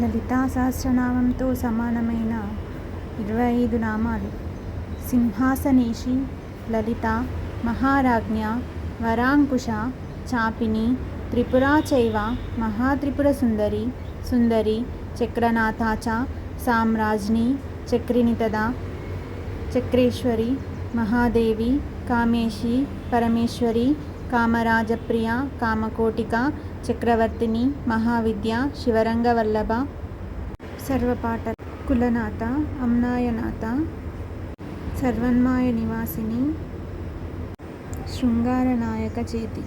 లలితా సహస్రనామంతో సమానమైన ఇరవై ఐదు నామాలు. సింహాసనేషి లలిత మహారాజ్ఞ వరాంకుశ చాపిని త్రిపురా చైవ మహాత్రిపుర సుందరి సుందరి చక్రనాథాచ సామ్రాజ్ని చక్రినితద చక్రేశ్వరి మహాదేవి కామేశి పరమేశ్వరి కామరాజప్రియ కామకోటిక చక్రవర్తిని మహావిద్య శివరంగవల్లభ సర్వపాట కులనాథ అమ్నాయనాథ సర్వన్మాయ నివాసిని శృంగారనాయక చేతి.